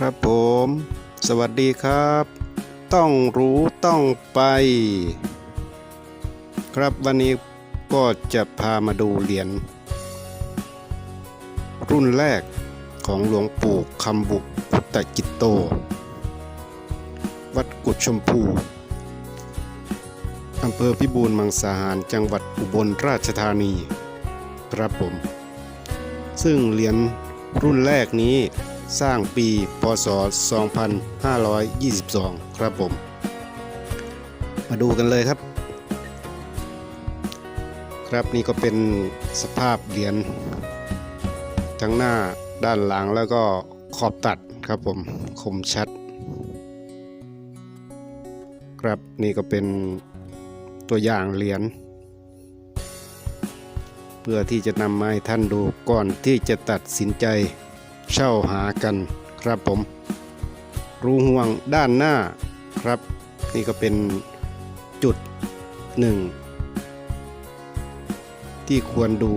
ครับผม สวัสดีครับ ต้องรู้ต้องไป ครับวันนี้ก็จะพามาดูเหรียญรุ่นแรกของหลวงปู่คำบุพุทธจิตโต วัดกุดชมพูอำเภอพิบูลมังสาหารจังหวัดอุบลราชธานีครับผม ซึ่งเหรียญรุ่นแรกนี้ สร้างปีพศ 2522 ครับผม มาดูกันเลยครับ ครับนี่ก็เป็นสภาพเหรียญทั้งหน้าด้านหลังแล้วก็ขอบตัดครับผมคมชัด ครับนี่ก็เป็นตัวอย่างเหรียญเพื่อที่จะนำมาให้ท่านดูก่อนที่จะตัดสินใจ เช่าหากันครับผม รูห่วงด้านหน้าครับ นี่ก็เป็นจุดหนึ่งที่ควรดู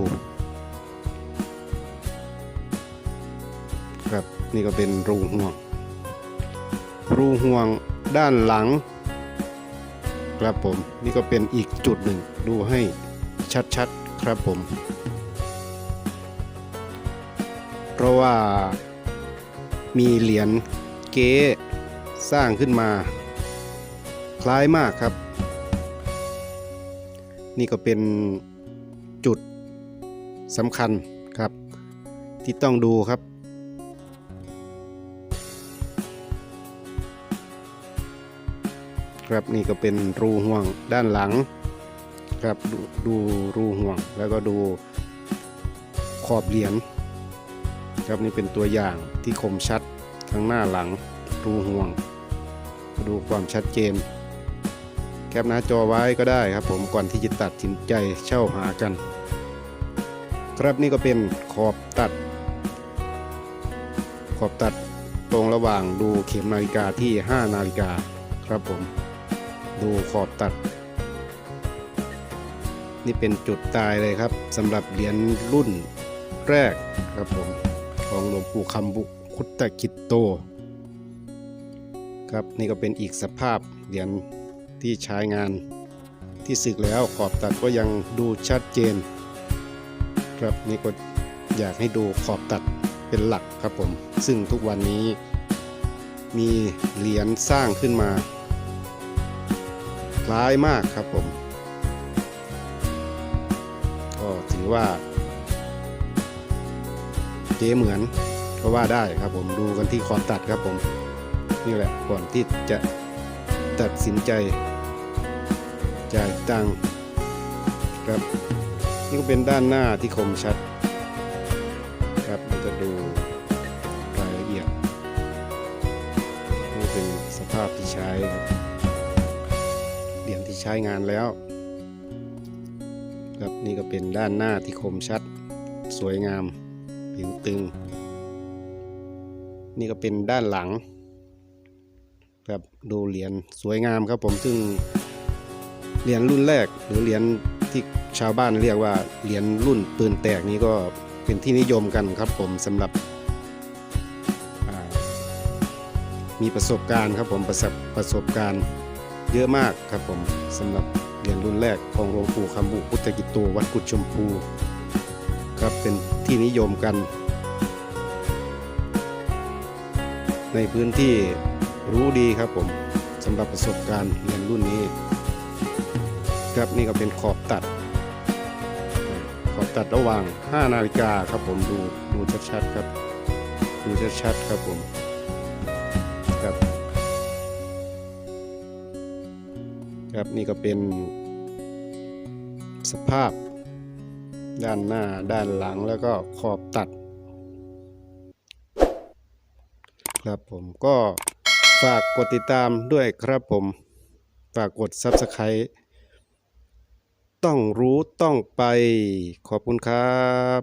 ครับนี่ก็เป็นรูห่วง รูห่วงด้านหลัง ครับผม นี่ก็เป็นอีกจุดหนึ่งดูให้ชัดๆ ครับผม เพราะว่ามีเหรียญเก๊สร้างขึ้นมา คล้ายมากครับ นี่ก็เป็นจุดสำคัญครับ ที่ต้องดูครับครับนี่ก็เป็นรูห่วงด้านหลังครับดดูรูห่วงแล้วก็ดูขอบเหรียญ ครับนี่เป็นตัวอย่างที่คมชัดทั้งหน้าหลังรูห่วง ดูความชัดเจน แคปหน้าจอไว้ก็ได้ครับ ผมก่อนที่จะตัดสินใจเช่าหากัน ครับนี่ก็เป็นขอบตัด ขอบตัดตรงระหว่างดูเข็มนาฬิกาที่ 5 นาฬิกาครับผม ดูขอบตัด นี่เป็นจุดตายเลยครับสำหรับเหรียญรุ่นแรกครับผม ของหลวงปู่คำบุคุตตะกิตโต ครับนี่ก็เป็นอีกสภาพเหรียญที่ใช้งานที่สึกแล้วขอบตัดก็ยังดูชัดเจน ครับนี่ก็อยากให้ดูขอบตัดเป็นหลักครับผม ซึ่งทุกวันนี้มีเหรียญสร้างขึ้นมา คล้ายมากครับผม ก็ถือว่า เจ๊เหมือนก็ว่าได้ครับผมดูกันที่ขอบตัดครับผม นี่แหละก่อนที่จะตัดสินใจจ่ายตังครับนี่ก็เป็นด้านหน้าที่คมชัด ครับมันจะดูรายละเอียดนี่เป็นสภาพที่ใช้ครับเหรียญที่ใช้งานแล้ว ครับนี่ก็เป็นด้านหน้าที่คมชัด สวยงาม ผิวตึง นี่ก็เป็นด้านหลังครับดูเหรียญสวยงามครับผมซึ่งเหรียญรุ่นแรกหรือเหรียญที่ชาวบ้านเรียกว่าเหรียญรุ่นปืนแตกนี้ก็เป็นที่นิยมกันครับผมสำหรับมีประสบการณ์ครับผมประสบประสบการณ์เยอะมากครับผมสำหรับเหรียญรุ่นแรกของหลวงปู่คำบุพุทธกิตโตวัดกุดชมพู ครับเป็นที่นิยมกัน ในพื้นที่รู้ดีครับผมสำหรับประสบการณ์เรียญรุ่นนี้ ครับนี่ก็เป็นขอบตัด ขอบตัดระหว่าง 5 นาฬิกาครับผมดูดูชัดๆครับ ดูชัดๆครับผมครับครับนี่ก็เป็นสภาพ ด้านหน้าด้านหลังแล้วก็ขอบตัด ครับผมก็ฝากกดติดตามด้วยครับผม ฝากกด Subscribe ต้องรู้ต้องไปขอบคุณครับ